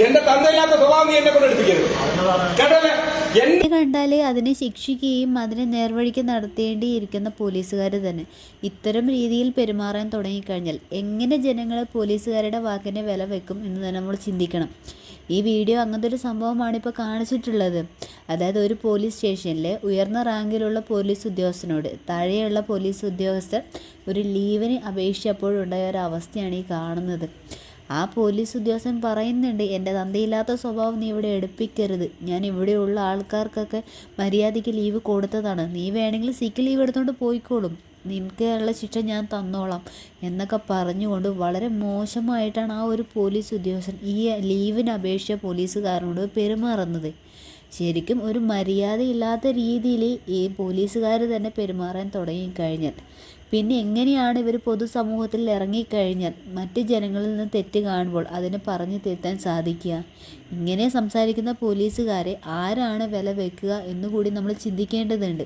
എന്റെ തന്തയില്ലാത്ത സ്വഭാവം നീ എന്നെ കൊണ്ട് എടുപ്പിക്കരുത്. കേട്ടല്ലേ എന്നെ കണ്ടാലേ അതിനെ ശിക്ഷിക്കുകയും അതിനെ നേർവഴിക്ക് നടത്തേണ്ടിയിരിക്കുന്ന പോലീസുകാർ തന്നെ. ഇത്തരം രീതിയിൽ പെരുമാറാൻ തുടങ്ങിക്കഴിഞ്ഞാൽ എങ്ങനെ ജനങ്ങൾ പോലീസുകാരുടെ വാക്കിനെ വില വെക്കും എന്ന് തന്നെ നമ്മൾ ചിന്തിക്കണം. ഈ വീഡിയോ അങ്ങനത്തെ ഒരു സംഭവമാണ് ഇപ്പോൾ കാണിച്ചിട്ടുള്ളത്. അതായത് ഒരു പോലീസ് സ്റ്റേഷനിലെ ഉയർന്ന റാങ്കിലുള്ള പോലീസ് ഉദ്യോഗസ്ഥനോട് താഴെയുള്ള പോലീസ് ഉദ്യോഗസ്ഥർ ഒരു ലീവിന് അപേക്ഷിച്ചപ്പോഴുണ്ടായ ഒരു അവസ്ഥയാണ് ഈ കാണുന്നത്. ആ പോലീസ് ഉദ്യോഗസ്ഥൻ പറയുന്നുണ്ട് എന്റെ തന്തയില്ലാത്ത സ്വഭാവം നീ ഇവിടെ എടുപ്പിക്കരുത്. ഞാൻ ഇവിടെയുള്ള ആൾക്കാർക്കൊക്കെ മര്യാദയ്ക്ക് ലീവ് കൊടുത്തതാണ്. നീ വേണമെങ്കിൽ സിക്ക് ലീവ് എടുത്തുകൊണ്ട് പോയിക്കോളും. നിനക്ക് ഉള്ള ശിക്ഷ ഞാൻ തന്നോളാം എന്നൊക്കെ പറഞ്ഞുകൊണ്ട് വളരെ മോശമായിട്ടാണ് ആ ഒരു പോലീസ് ഉദ്യോഗസ്ഥൻ ഈ ലീവിന് അപേക്ഷിച്ച പോലീസുകാരനോട് പെരുമാറുന്നത്. ശരിക്കും ഒരു മര്യാദയില്ലാത്ത രീതിയിൽ ഈ പോലീസുകാർ തന്നെ പെരുമാറാൻ തുടങ്ങിക്കഴിഞ്ഞാൽ പിന്നെ എങ്ങനെയാണ് ഇവർ പൊതുസമൂഹത്തിൽ ഇറങ്ങിക്കഴിഞ്ഞാൽ മറ്റ് ജനങ്ങളിൽ നിന്ന് തെറ്റ് കാണുമ്പോൾ അതിനെ പറഞ്ഞു തിരുത്താൻ സാധിക്കുക? ഇങ്ങനെ സംസാരിക്കുന്ന പോലീസുകാരെ ആരാണ് വില വെക്കുക എന്നുകൂടി നമ്മൾ ചിന്തിക്കേണ്ടതുണ്ട്.